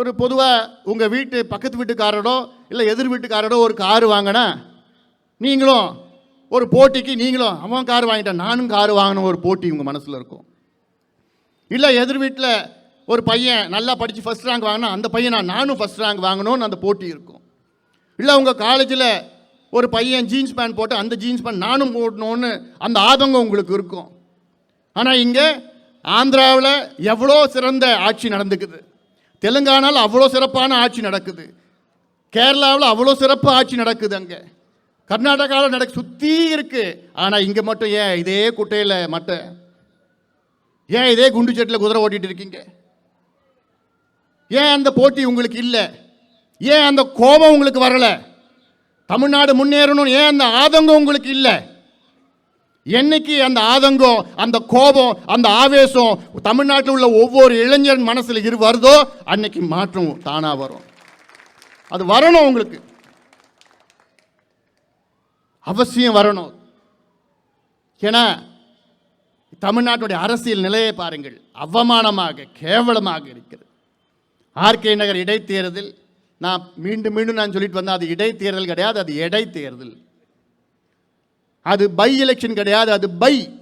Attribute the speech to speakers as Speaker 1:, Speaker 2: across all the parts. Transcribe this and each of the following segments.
Speaker 1: ஒரு பொதுவாக உங்கள் வீட்டு பக்கத்து வீட்டுக்காரரோ இல்லை எதிர் வீட்டுக்காரரோ ஒரு கார் வாங்கினா நீங்களும் ஒரு போட்டிக்கு நீங்களும் அவன் கார் வாங்கிட்டான் நானும் கார் வாங்கின ஒரு போட்டி உங்கள் மனசில் இருக்கும். இல்லை எதிர் வீட்டில் ஒரு பையன் நல்லா படித்து ஃபஸ்ட் ரேங்க் வாங்கினா அந்த பையன் நான் நானும் ஃபஸ்ட் ரேங்க் வாங்கணும்னு அந்த போட்டி இருக்கும். இல்லை உங்கள் காலேஜில் ஒரு பையன் ஜீன்ஸ் பேண்ட் போட்டு அந்த ஜீன்ஸ் பேண்ட் நானும் போடணும்னு அந்த ஆதங்கம் உங்களுக்கு இருக்கும். ஆனால் இங்கே ஆந்திராவில் எவ்வளோ சிறந்த ஆட்சி நடந்துக்குது. தெலுங்கானாவில் அவ்வளோ சிறப்பான ஆட்சி நடக்குது. கேரளாவில் அவ்வளோ சிறப்பு ஆட்சி நடக்குது அங்கே. கர்நாடகாவில் நடக்க சுற்றி இருக்குது ஆனால் இங்கே மட்டும் ஏன்? இதே குட்டையில் மட்ட ஏன் இதே குண்டு செட்டில் குதிரை ஓட்டிகிட்டு இருக்கீங்க? ஏன் அந்த போட்டி உங்களுக்கு இல்லை? ஏன் அந்த கோபம் உங்களுக்கு வரலை? தமிழ்நாடு முன்னேறணும் ஏன் அந்த ஆதங்கம் உங்களுக்கு இல்லை? என்னைக்கு அந்த ஆதங்கம் அந்த கோபம் அந்த ஆவேசம் தமிழ்நாட்டில் உள்ள ஒவ்வொரு இளைஞன் மனசில் இரு வருதோ அன்னைக்கு மாற்றம் தானாக வரும். அது வரணும் உங்களுக்கு. அவசியம் வரணும். ஏன்னா தமிழ்நாட்டுடைய அரசியல் நிலையை பாருங்கள். அவமானமாக கேவலமாக இருக்கிறது. ஆர்கே நகர் இடைத்தேர்தல் நான் மீண்டும் மீண்டும் நான் சொல்லிட்டு வந்தேன் அது இடைத்தேர்தல் கிடையாது அது இடைத்தேர்தல். அது பை எலெக்ஷன் கிடையாது அது பை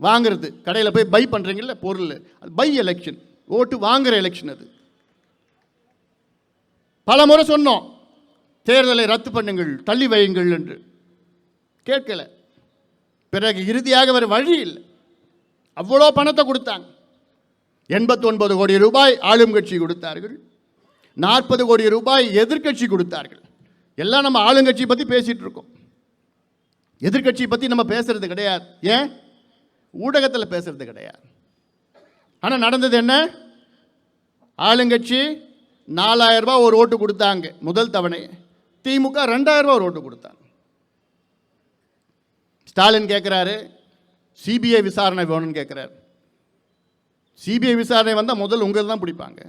Speaker 1: வாங்கிறது. கடையில் போய் பை பண்ணுறீங்கல்ல பொருள். அது பை எலெக்ஷன் ஓட்டு வாங்குற எலெக்ஷன் அது. பல முறை சொன்னோம் தேர்தலை ரத்து பண்ணுங்கள் தள்ளி வையுங்கள் என்று. கேட்கல. பிறகு இறுதியாக வேறு வழி இல்லை. அவ்வளோ பணத்தை கொடுத்தாங்க. எண்பத்தொன்பது கோடி ரூபாய் ஆளும் கட்சி கொடுத்தார்கள். நாற்பது கோடி ரூபாய் எதிர்க்கட்சி கொடுத்தார்கள். எல்லாம் நம்ம ஆளுங்கட்சி பற்றி பேசிகிட்டு இருக்கோம். எதிர்கட்சியை பற்றி நம்ம பேசுறது கிடையாது. ஏன்? ஊடகத்தில் பேசுறது கிடையாது. ஆனால் நடந்தது என்ன? ஆளுங்கட்சி நாலாயிரம் ரூபாய் ஒரு ஓட்டு கொடுத்தாங்க முதல் தவணை. திமுக ரெண்டாயிரம் ரூபாய் ஒரு ஓட்டு கொடுத்தாங்க. ஸ்டாலின் கேட்குறாரு சிபிஐ விசாரணை வேணும்னு கேட்குறாரு சிபிஐ விசாரணை வந்தால் முதல் உங்கள் தான் பிடிப்பாங்க.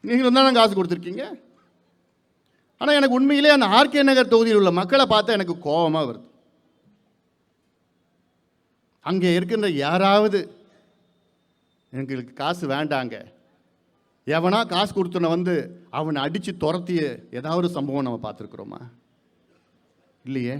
Speaker 1: நீங்களும் தானே காசு கொடுத்துருக்கீங்க? ஆனால் எனக்கு உண்மையிலே அந்த ஆர்கே நகர் தொகுதியில் உள்ள மக்களை பார்த்தா எனக்கு கோபமாக வருது. அங்கே இருக்கின்ற யாராவது எங்களுக்கு காசு வேண்டாங்க. எவனா காசு கொடுத்தன வந்து அவனை அடித்து துரத்திய ஏதாவது சம்பவம் நம்ம பார்த்துருக்குறோமா? இல்லையே.